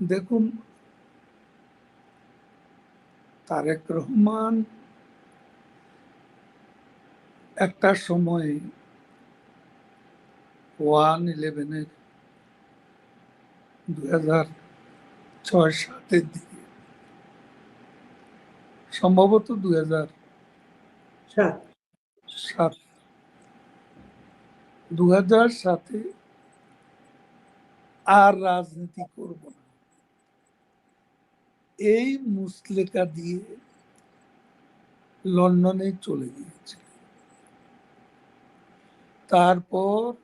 দেখুন তারেক রহমান একটা সময় ওয়ান ইলেভেনের দুই হাজার ছয় সাতের দিকে সম্ভবত দুই হাজার সাত। সাত দু হাজার সাতে আর রাজনীতি করব না। এই মুসলেকা দিয়ে লন্ডনে চলে গিয়েছে। তারপর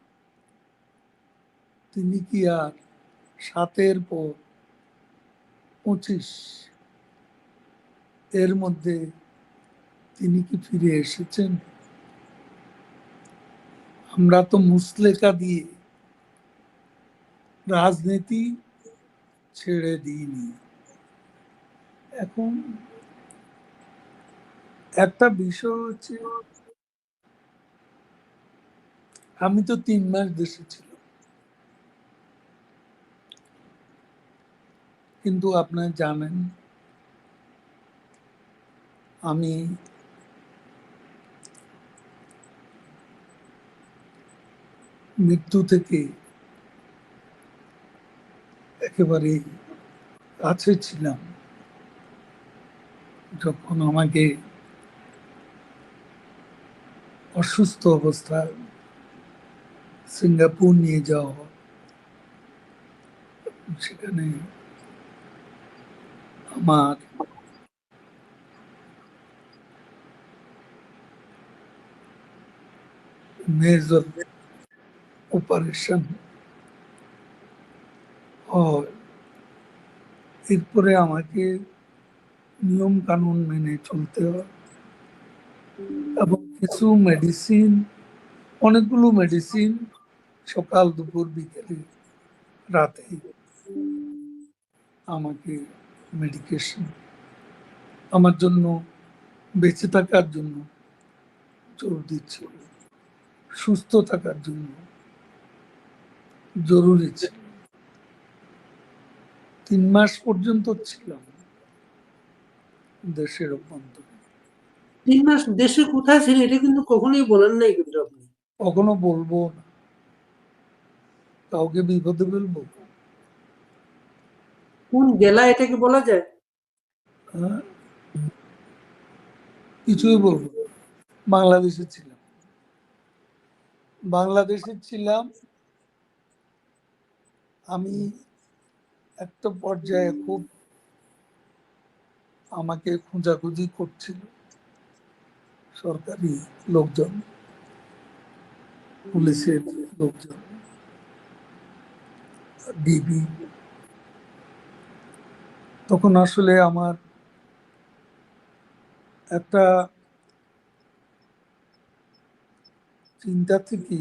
তিনি কি আর সাতের পর পঁচিশ এর মধ্যে তিনি কি ফিরে এসেছেন? আমরা তো মুসলেকা দিয়ে রাজনীতি ছেড়ে দিইনি। এখন একটা বিষয় হচ্ছে, আমি তো তিন মাস দেশে ছিলাম। কিন্তু আপনার জানেন, আমি মৃত্যু থেকে একেবারে কাছে ছিলাম। যখন আমাকে অসুস্থ অবস্থায় সিঙ্গাপুর নিয়ে যাওয়া সেখানে আমার মেজর অপারেশন হয়। এরপরে আমাকে নিয়ম কানুন মেনে চলতে হয়। এবং কিছু মেডিসিন অনেকগুলো মেডিসিন সকাল, দুপুর, বিকেলে রাতে আমাকে মেডিকেশন আমার জন্য, বেঁচে থাকার জন্য জোর দিচ্ছিল সুস্থ থাকার জন্য জরুরি ছিল। তিন মাস পর্যন্ত ছিলাম। দেশের অভ্যন্তরে তিন মাস দেশে কোথায় ছিলেন এটা কিন্তু কখনোই বলেন নাই কিন্তু আপনি। কখনো বলব না। কাউকে বিপদে ফেলব। কোন জেলা এটাকে বলা যায়? হ্যাঁ? কিছুই বলব। বাংলাদেশে ছিলাম। বাংলাদেশে ছিলাম। আমি একটা পর্যায়ে খুব আমাকে খোঁজাখুঁজি করছিল সরকারি লোকজন, পুলিশের লোকজন, ডিবি। তখন আসলে আমার একটা চিন্তা থেকে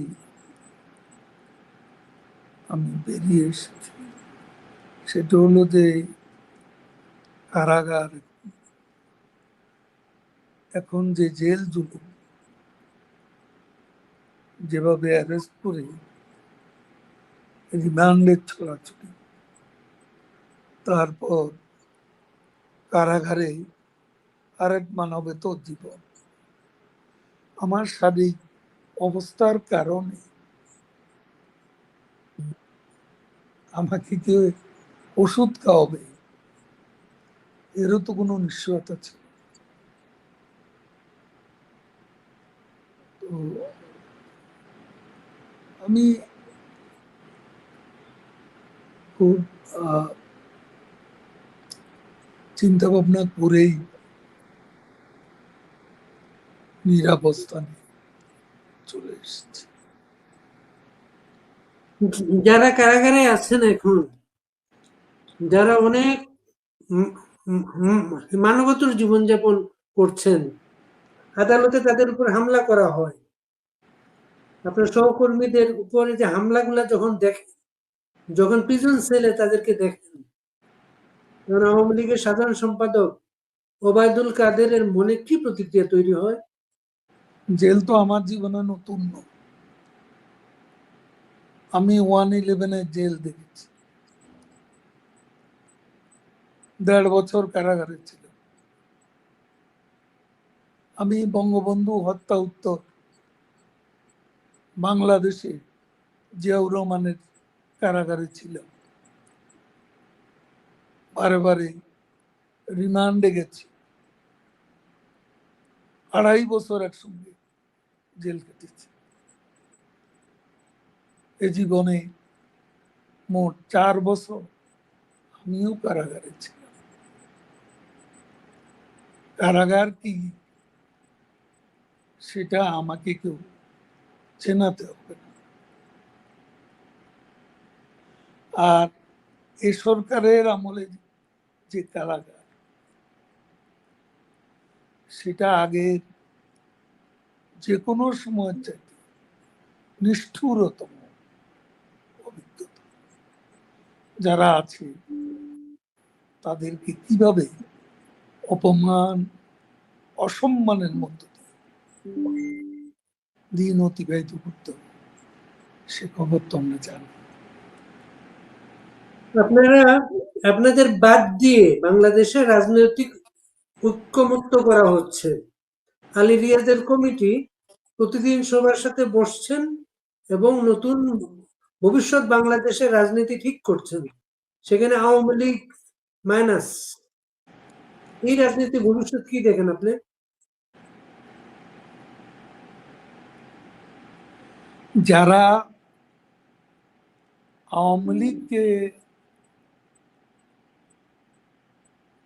আমি বেরিয়ে এসেছি। সেটা হলো যে কারাগার এখন যে জেল জুলুম, যেভাবে অ্যারেস্ট করে রিমান্ডের ছড়াছড়ি তারপর কারাগারে আরেক মানবেত জীবন। আমার শারীরিক অবস্থার কারণে আমাকে কেউ ওষুধ খাওয়াবে, এরও তো কোনো নিশ্চয়তা ছিল তো আমি খুব চিন্তা ভাবনা করেই নিরাবস্থানে চলে এসেছি। যারা কারাগারে আছেন এখন, যারা অনেক মানবতর জীবনযাপন করছেন আদালতে তাদের উপর হামলা করা হয়। আপনার সহকর্মীদের উপরে যে হামলাগুলা যখন দেখেন, যখন প্রিজন সেলে তাদেরকে দেখেন যখন আওয়ামী লীগের সাধারণ সম্পাদক ওবায়দুল কাদেরের মনে কি প্রতিক্রিয়া তৈরি হয়? জেল তো আমার জীবনে নতুন আমি ওয়ান ইলেভেনের জেল দেখেছি। দেড় বছর কারাগারে ছিল আমি বঙ্গবন্ধু হত্যা উত্তর, বাংলাদেশে জিয়াউর রহমানের কারাগারে ছিলাম। বারে বারে রিমান্ডে গেছি। আড়াই বছর একসঙ্গে জেল কেটেছি। এ জীবনে মোট চার বছর আমিও কারাগারে ছিলাম। কারাগার কি? সেটা আমাকে কেউ চেনাতে হবে না। আর এ সরকারের আমলে যে কারাগার, সেটা আগের যে কোনো সময় চাইতে নিষ্ঠুরতম অভিজ্ঞতা। যারা আছে, তাদেরকে কীভাবে অপমান, অসম্মানের মধ্য দিন অতিবাহিত করতে হবে। সে খবর তো আমরা জানি। আপনারা আপনাদের বাদ দিয়ে বাংলাদেশে রাজনৈতিক ঐক্যমুক্ত করা হচ্ছে। আলী রিয়াজের কমিটি প্রতিদিন সবার সাথে বসছেন এবং নতুন ভবিষ্যৎ বাংলাদেশের রাজনীতি ঠিক করছেন। সেখানে আওয়ামী লীগ মাইনাস। এই রাজনীতি ভবিষ্যৎ কি দেখেন আপনি? যারা আওয়ামী লীগকে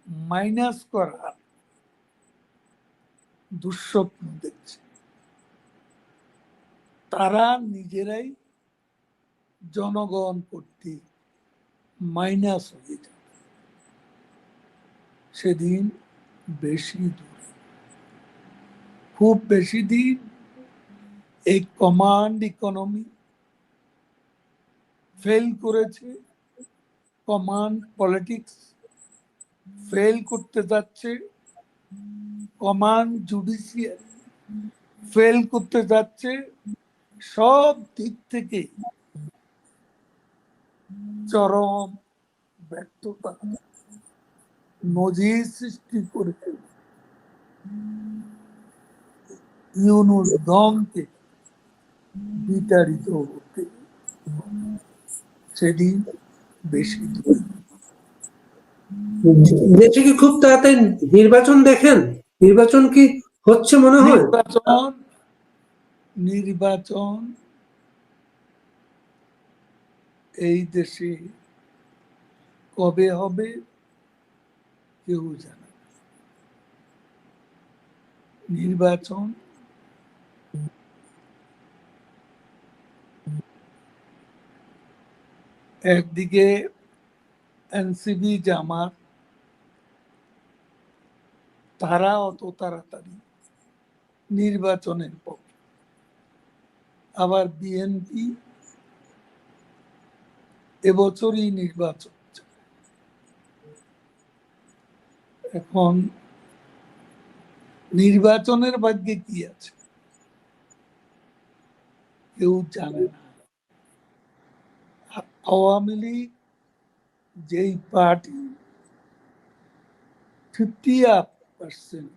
মাইনাস করার দুঃস্বপ্ন দেখছে, তারা নিজেরাই জনগণ করতে মাইনাস হয়ে যাবে। সেদিন বেশি দূরে, খুব বেশি দিন এই কমান্ড ইকোনমি ফেল করেছে কমান্ড পলিটিক্স ফেল করতে যাচ্ছে কমান্ড জুডিশিয়ারি ফেল করতে যাচ্ছে, সব দিক থেকে চরম ব্যর্থতা, নজির সৃষ্টি করেছে। ইউনুস দমকে বিতাড়িত হতে সেদিন বেশি দূরে। দেশে কি খুব তাড়াতাড়ি নির্বাচন দেখেন নির্বাচন কি হচ্ছে মনে হয়? নির্বাচন নির্বাচন এই দেশে কবে হবে কেউ জানে নির্বাচন একদিকে এনসিবি জামাত, তারা অত তাড়াতাড়ি নির্বাচনের পক্ষে আবার বিএনপি এবছরই নির্বাচন এখন নির্বাচনের ভাগ্যে কি আছে? কেউ জানে না। আওয়ামী লীগ যেই পার্টি ফিফটি পার্সেন্ট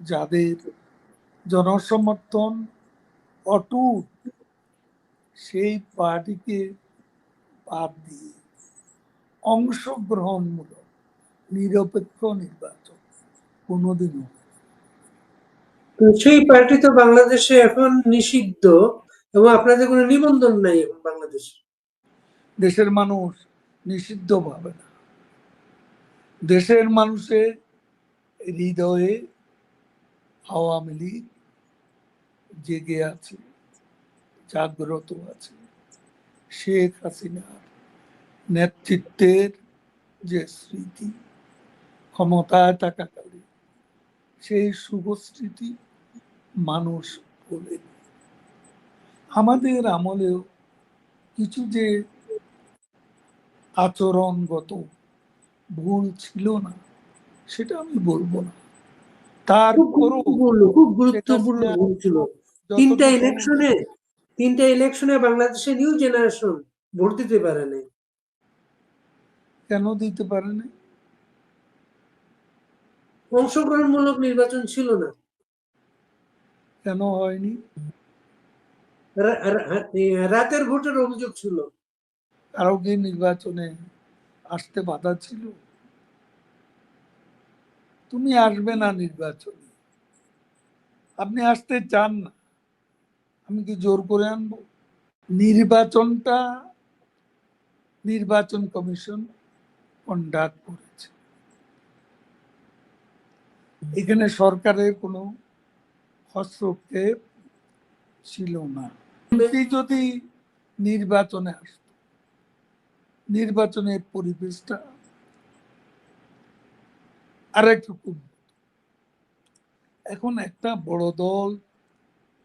যাদের জনসমর্থন অটুট, সেই পার্টিকে বাদ দিয়ে অংশগ্রহণমূলক নিরপেক্ষ নির্বাচন কোনোদিনও সেই পার্টি তো বাংলাদেশে এখন নিষিদ্ধ। এবং আপনাদের কোনো নিবন্ধন নাই এখন বাংলাদেশে? দেশের মানুষ নিষিদ্ধ ভাবে না। দেশের মানুষের হৃদয়ে আওয়ামী লীগ জেগে আছে, জাগ্রত আছে। শেখ হাসিনার নেতৃত্বের যে স্মৃতি, ক্ষমতায় থাকাকালে সেই শুভ স্মৃতি মানুষ বলে আমাদের আমলেও কিছু যে আচরণগত ভুল ছিল না সেটা আমি বলব না। তারপরও খুব গুরুত্বপূর্ণ ভুল ছিল। তিনটা ইলেকশনে তিনটা ইলেকশনে বাংলাদেশে নিউ জেনারেশন ভোট দিতে পারে নাই। কেন দিতে পারে না অংশগ্রহণমূলক নির্বাচন ছিল না। কেন হয়নি? রাতের ভোটের অভিযোগ ছিল। কারও কি নির্বাচনে আসতে বাধা ছিল? তুমি আসবে না নির্বাচনে। আপনি আসতে চান না। আমি কি জোর করে আনব? নির্বাচনটা নির্বাচন কমিশন কন্ডাক্ট করেছে। এখানে সরকারের কোনো হস্তক্ষেপ ছিল না। এমপি যদি নির্বাচনে আসতো নির্বাচনের পরিবেশটা আরেকটু কম এখন একটা বড় দল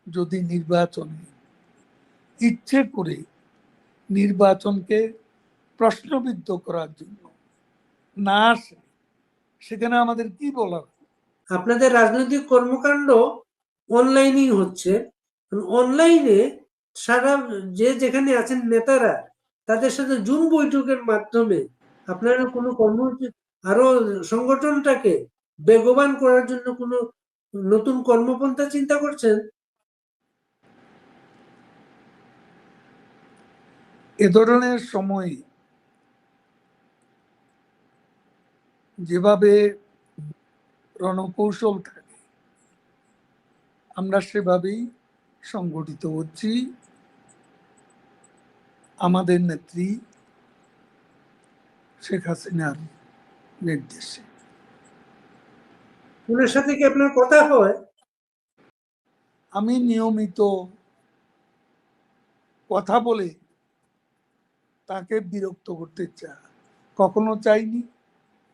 যদি নির্বাচনে ইচ্ছে করে নির্বাচনকে প্রশ্নবিদ্ধ করার জন্য না আসে সেখানে আমাদের কি বলার? আপনাদের রাজনৈতিক কর্মকাণ্ড অনলাইনেই হচ্ছে। অনলাইনে সারা যে যেখানে আছেন নেতারা, তাদের সাথে জুম বৈঠকের মাধ্যমে আপনারা কোনো কর্মসূচি, আরও সংগঠনটাকে বেগবান করার জন্য কোনো নতুন কর্মপন্থা চিন্তা করছেন? এ ধরনের সময় যেভাবে রণকৌশল থাকে, আমরা সেভাবেই সংগঠিত হচ্ছি। আমাদের নেত্রী শেখ হাসিনার নির্দেশে। ওনার সাথে কি আপনার কথা হয়? আমি নিয়মিত কথা বলে তাকে বিরক্ত করতে চা কখনো চাইনি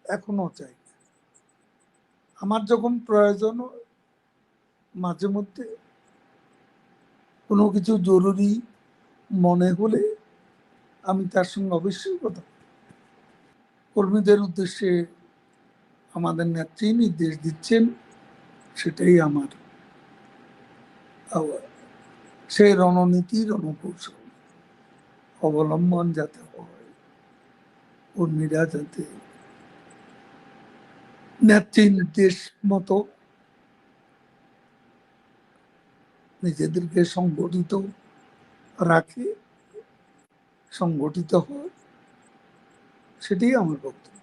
এখনও চাই না। আমার যখন প্রয়োজন মাঝে মধ্যে কোনো কিছু জরুরি মনে হলে আমি তার সঙ্গে অবশ্যই কথা কর্মীদের উদ্দেশ্যে আমাদের নেত্রী নির্দেশ দিচ্ছেন, সেটাই আমার সেই রণনীতি, রণকৌশল অবলম্বন যাতে হয়, কর্মীরা যাতে নেত্রী নির্দেশ মতো নিজেদেরকে সংগঠিত রাখে, সংগঠিত হয় সেটাই আমার বক্তব্য।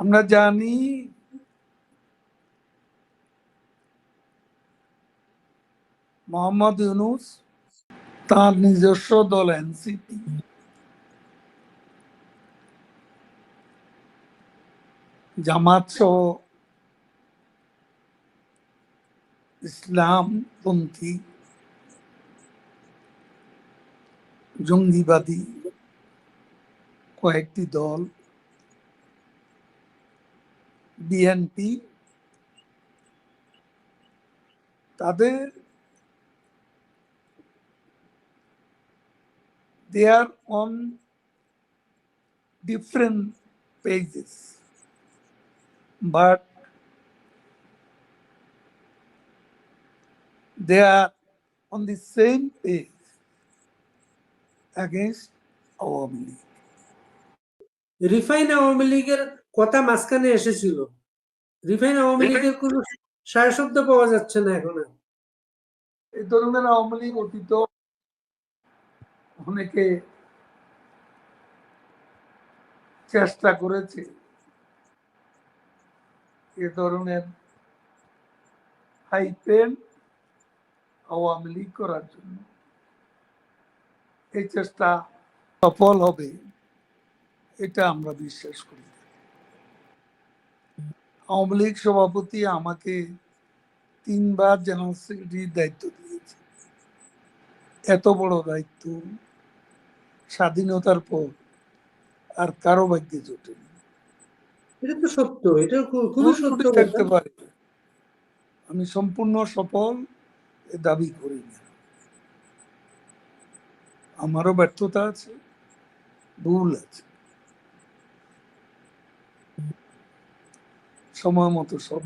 আমরা জানি মোহাম্মদ ইউনুস তার নিজস্ব দল এনসিপি। জামাত সহ ইসলামপন্থী জঙ্গিবাদী কয়েকটি দল বিএনপি তাদের they are on different pages but they are on the same page against Awami League. রিফাইন আওয়ামী লীগের কথা মাঝখানে এসেছিল। রিফাইন আওয়ামী লীগের কোনো সায় পাওয়া যাচ্ছে না এখন এই ধরনের আওয়ামী লীগ অতীত অনেকে চেষ্টা করেছে। এ ধরনের হাইপেন আওয়ামী লীগ করার জন্য। এই চেষ্টা সফল হবে এটা আমরা বিশ্বাস করি। আওয়ামী লীগ সভাপতি আমাকে তিনবার জেনারেল সেক্রেটারির দায়িত্ব দিয়েছে। এত বড় দায়িত্ব স্বাধীনতার পর আর কারও ভাগ্যে জোটেনি এটা তো সত্য এটা খুবই সত্য থাকতে পারে। আমি সম্পূর্ণ সফল দাবি করি না আমারও ব্যর্থতা আছে ভুল আছে সময় মতো সব।